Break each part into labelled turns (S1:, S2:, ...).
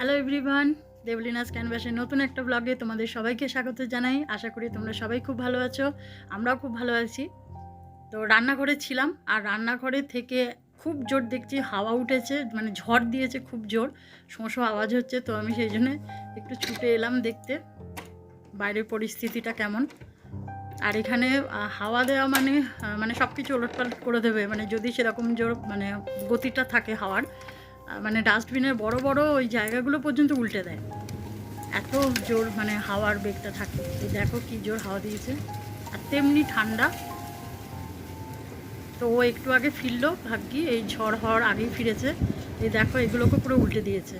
S1: Hello everyone দেবলিনাস ক্যানভাসের নতুন একটা ব্লগে তোমাদের সবাইকে স্বাগত জানাই। আশা করি তোমরা সবাই খুব ভালো আছো, আমরাও খুব ভালো আছি। তো রান্নাঘরে ছিলাম আর রান্নাঘরে থেকে খুব জোর দেখছি হাওয়া উঠেছে মানে ঝড় দিয়েছে খুব জোর শোঁশো আওয়াজ হচ্ছে, তো আমি সেই জন্যে একটু ছুটে এলাম দেখতে, বাইরের পরিস্থিতিটা কেমন। আর এখানে হাওয়া দেওয়া মানে মানে সব কিছু ওলটপালট করে দেবে মানে যদি সেরকম জোর মানে গতিটা থাকে হাওয়ার মানে ডাস্টবিনের বড় বড় ওই জায়গাগুলো পর্যন্ত উল্টে দেয়। এত জোর মানে হাওয়ার বেগটা থাকে। দেখো কি জোর হাওয়া দিয়েছে। আর তেমনি ঠান্ডা। তো ও একটু আগে ফিরলো ভাগ্যি, এই ঝড় হওয়ার আগেই ফিরেছে। এই দেখো এগুলোকে পুরো উল্টে দিয়েছে।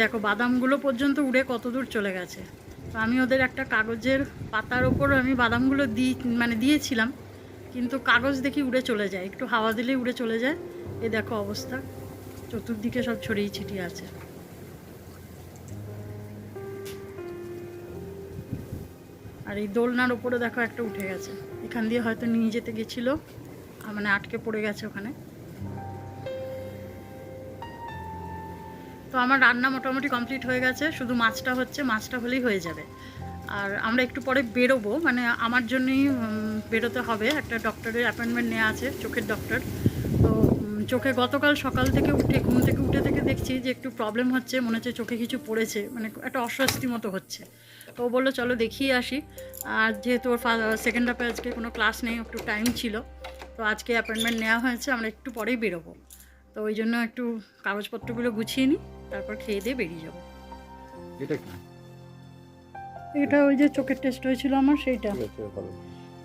S1: দেখো বাদামগুলো পর্যন্ত উড়ে কত দূর চলে গেছে। তো আমি ওদের একটা কাগজের পাতার ওপর আমি বাদামগুলো দিই মানে দিয়েছিলাম। কিন্তু কাগজ দেখি উড়ে চলে যায়, একটু হাওয়া দিলেই উড়ে চলে যায়। এ দেখো অবস্থা, চতুর্দিকে সব ছড়িয়ে ছিটিয়ে আছে। আর এই দোলনার ওপরে দেখো একটা উঠে গেছে, এখান দিয়ে হয়তো নিয়ে যেতে গেছিল মানে আটকে পড়ে গেছে ওখানে। তো আমার রান্না মোটামুটি কমপ্লিট হয়ে গেছে, শুধু মাছটা হচ্ছে, মাছটা হলেই হয়ে যাবে। আর আমরা একটু পরে বেরোবো। মানে আমার জন্যই বেরোতে হবে। একটা ডক্টরের অ্যাপয়েন্টমেন্ট নেওয়া আছে, চোখের ডক্টর তো চোখে গতকাল সকাল থেকে উঠে, ঘুম থেকে উঠে থেকে দেখছি যে একটু প্রবলেম হচ্ছে। মনে হচ্ছে চোখে কিছু পড়েছে। মানে একটা অস্বস্তি মতো হচ্ছে। তো ও বলল, চলো দেখিয়ে আসি। আর যেহেতু ওর সেকেন্ড হাফে আজকে কোনো ক্লাস নেই, একটু টাইম ছিল। তো আজকে অ্যাপয়েন্টমেন্ট নেওয়া হয়েছে। আমরা একটু পরেই বেরোবো। তো ওই জন্য একটু কাগজপত্রগুলো গুছিয়ে নিই, তারপর খেয়ে দিয়ে বেরিয়ে যাব।
S2: এটা
S1: এটা ওই যে চোখের টেস্ট হয়েছিল আমার সেইটা।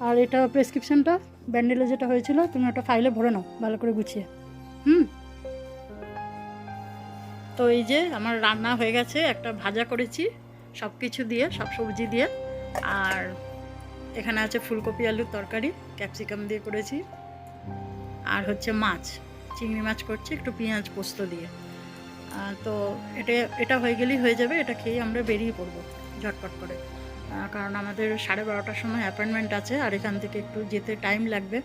S1: আর এটা প্রেসক্রিপশনটা ব্যান্ডেলে যেটা হয়েছিল তুমি ওটা ফাইলে ভরে নাও ভালো করে গুছিয়ে। হুম? তো এই যে আমার রান্না হয়ে গেছে একটা ভাজা করেছি সব কিছু দিয়ে সব সবজি দিয়ে। আর এখানে আছে ফুলকপি আলুর তরকারি ক্যাপসিকাম দিয়ে করেছি। আর হচ্ছে মাছ চিংড়ি মাছ করছি একটু পেঁয়াজ পোস্ত দিয়ে। তো এটা এটা হয়ে গেলেই হয়ে যাবে এটা খেয়ে আমরা বেরিয়ে পড়ব। ঝটপট করে। কারণ আমাদের সাড়ে বারোটার সময় অ্যাপয়েন্টমেন্ট আছে আর এখান থেকে একটু যেতে টাইম লাগবে।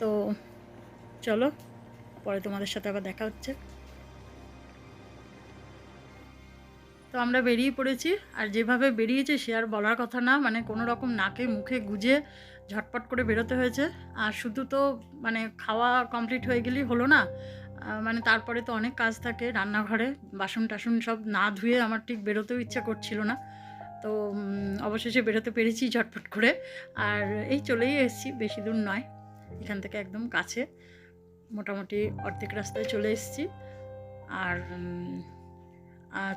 S1: তো চলো, পরে তোমাদের সাথে আবার দেখা হচ্ছে। তো আমরা বেরিয়ে পড়েছি আর যেভাবে বেরিয়েছে সে আর বলার কথা না মানে কোনো রকম নাকে মুখে গুজে ঝটপট করে বেরোতে হয়েছে। আর শুধু তো মানে খাওয়া কমপ্লিট হয়ে গেলেই হলো না মানে তারপরে তো অনেক কাজ থাকে, রান্নাঘরে বাসন টাসন সব না ধুয়ে আমার ঠিক বেরোতেও ইচ্ছা করছিল না। তো অবশেষে বেরোতে পেরেছি ঝটপট করে। আর এই চলেই এসেছি, বেশি দূর নয়, এখান থেকে একদম কাছে। মোটামুটি অর্ধেক রাস্তায় চলে এসেছি। আর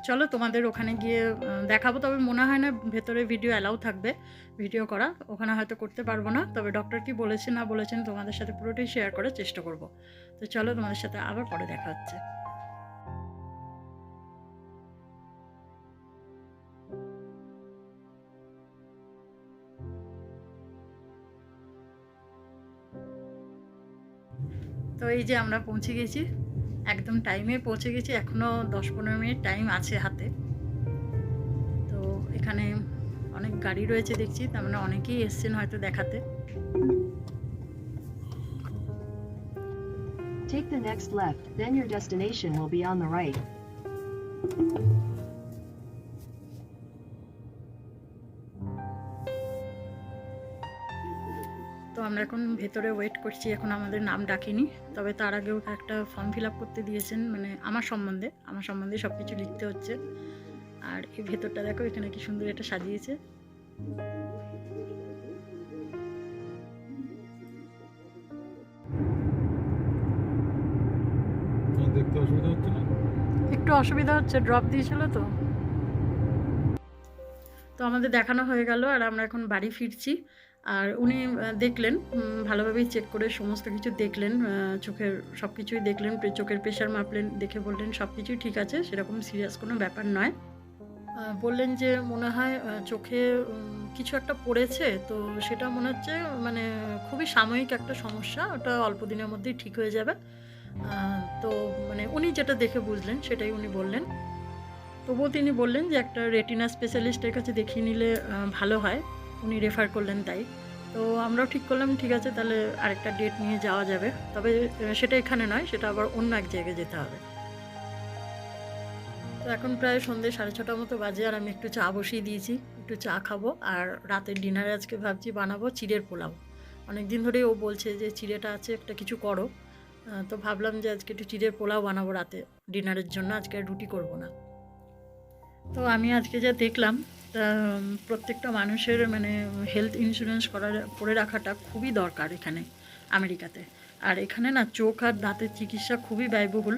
S1: চলো তোমাদের ওখানে গিয়ে দেখাবো। তবে মনে হয় না ভেতরে ভিডিও অ্যালাউ থাকবে ভিডিও করা। ওখানে হয়তো করতে পারব না। তবে ডক্টর কি বলেছে, না বলেছেন তোমাদের সাথে পুরোটাই শেয়ার করার চেষ্টা করব। তো চলো তোমাদের সাথে আবার পরে দেখা হচ্ছে। তো এই যে আমরা পৌঁছে গেছি। একদম টাইমে পৌঁছে গেছি এখনও দশ পনেরো মিনিট টাইম আছে হাতে তো এখানে অনেক গাড়ি রয়েছে দেখছি তার মানে অনেকেই এসছেন হয়তো দেখাতে
S3: Take the next left, then your destination will be on the right.
S1: তো আমরা এখন ভেতরে ওয়েট করছি এখন আমাদের নাম ডাকেনি। তবে তার আগেও একটা ফর্ম ফিল আপ করতে দিয়েছেন মানে আমার সম্বন্ধে আমার সম্বন্ধে সব কিছু লিখতে হচ্ছে। আর এই ভেতরটা দেখো এখানে কি সুন্দর এটা সাজিয়েছে। একটু অসুবিধা হচ্ছে ড্রপ দিয়েছিল তো। তো আমাদের দেখানো হয়ে গেল আর আমরা এখন বাড়ি ফিরছি। আর উনি দেখলেন ভালোভাবেই চেক করে সমস্ত কিছু দেখলেন চোখের সব কিছুই দেখলেন চোখের প্রেশার মাপলেন, দেখে বললেন সব কিছুই ঠিক আছে, সেরকম সিরিয়াস কোনো ব্যাপার নয়। বললেন যে মনে হয় চোখে কিছু একটা পড়েছে, তো সেটা মনে হচ্ছে মানে খুবই সাময়িক একটা সমস্যা, ওটা অল্প দিনের মধ্যেই ঠিক হয়ে যাবে। তো মানে উনি যেটা দেখে বুঝলেন, সেটাই উনি বললেন। তবুও তিনি বললেন যে একটা রেটিনা স্পেশালিস্টের কাছে দেখিয়ে নিলে ভালো হয়। উনি রেফার করলেন তাই। তো আমরাও ঠিক করলাম, ঠিক আছে, তাহলে আরেকটা ডেট নিয়ে যাওয়া যাবে। তবে সেটা এখানে নয়, সেটা আবার অন্য এক জায়গায় যেতে হবে। তো এখন প্রায় সন্ধ্যে সাড়ে ছটার মতো বাজে, আর আমি একটু চা বসিয়ে দিয়েছি, একটু চা খাব, আর রাতের ডিনারে আজকে ভাবছি বানাবো চিড়ের পোলাও। অনেক দিন ধরেই ও বলছে যে, চিড়েটা আছে, একটা কিছু করো। তো ভাবলাম যে আজকে একটু চিড়ের পোলাও বানাবো রাতে ডিনারের জন্য, আজকে রুটি করব না। তো আমি আজকে যা দেখলাম প্রত্যেকটা মানুষের মানে হেলথ ইন্স্যুরেন্স করার, করে রাখাটা খুবই দরকার এখানে, আমেরিকাতে। আর এখানে না চোখ আর দাঁতের চিকিৎসা খুবই ব্যয়বহুল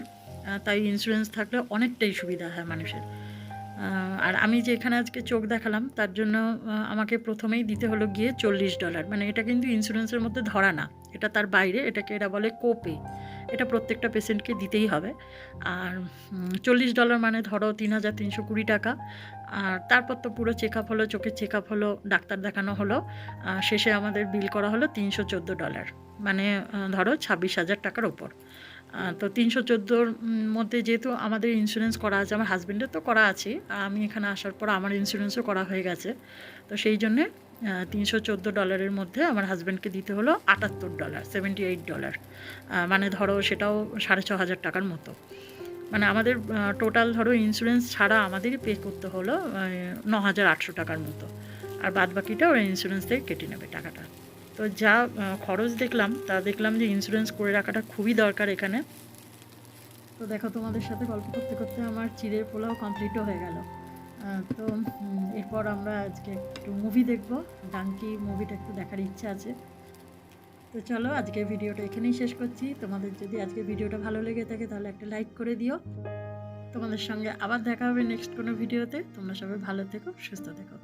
S1: তাই ইন্স্যুরেন্স থাকলে অনেকটাই সুবিধা হয় মানুষের। আর আমি যে এখানে আজকে চোখ দেখালাম, তার জন্য আমাকে প্রথমেই দিতে হলো গিয়ে চল্লিশ ডলার মানে এটা কিন্তু ইন্স্যুরেন্সের মধ্যে ধরা না, এটা তার বাইরে, এটাকে এরা বলে কোপে এটা প্রত্যেকটা পেশেন্টকে দিতেই হবে। আর চল্লিশ ডলার মানে ধরো তিন হাজার তিনশো কুড়ি টাকা। আর তারপর তো পুরো চেক আপ হলো, চোখের চেক আপ হলো, ডাক্তার দেখানো হলো। শেষে আমাদের বিল করা হলো তিনশো চোদ্দ ডলার মানে ধরো ছাব্বিশ হাজার টাকার ওপর। তো তিনশো চোদ্দোর মধ্যে যেহেতু আমাদের ইন্স্যুরেন্স করা আছে, আমার হাজব্যান্ডের তো করা আছে আর আমি এখানে আসার পর আমার ইন্স্যুরেন্সও করা হয়ে গেছে। তো সেই জন্যে তিনশো চোদ্দ ডলারের মধ্যে আমার হাজব্যান্ডকে দিতে হলো আটাত্তর ডলার সেভেন্টি এইট ডলার মানে ধরো সেটাও সাড়ে ছ হাজার টাকার মতো। মানে আমাদের টোটাল ধরো ইন্স্যুরেন্স ছাড়া আমাদেরই পে করতে হলো ন হাজার আটশো টাকার মতো। আর বাদ বাকিটা ওরা ইন্স্যুরেন্স থেকে কেটে নেবে টাকাটা। তো যা খরচ দেখলাম, তা দেখলাম যে ইন্স্যুরেন্স করে রাখাটা খুবই দরকার এখানে। তো দেখো তোমাদের সাথে গল্প করতে করতে আমার চিড়ের পোলাও কমপ্লিটও হয়ে গেল। তো এরপর আমরা আজকে একটু মুভি দেখব। ডাঙ্কি মুভিটা একটু দেখার ইচ্ছা আছে। তো চলো আজকে ভিডিওটা এখানেই শেষ করছি। তোমাদের যদি আজকে ভিডিওটা ভালো লেগে থাকে তাহলে একটা লাইক করে দিও। তোমাদের সঙ্গে আবার দেখা হবে নেক্সট কোনো ভিডিওতে। তোমরা সবাই ভালো থেকো, সুস্থ থেকো।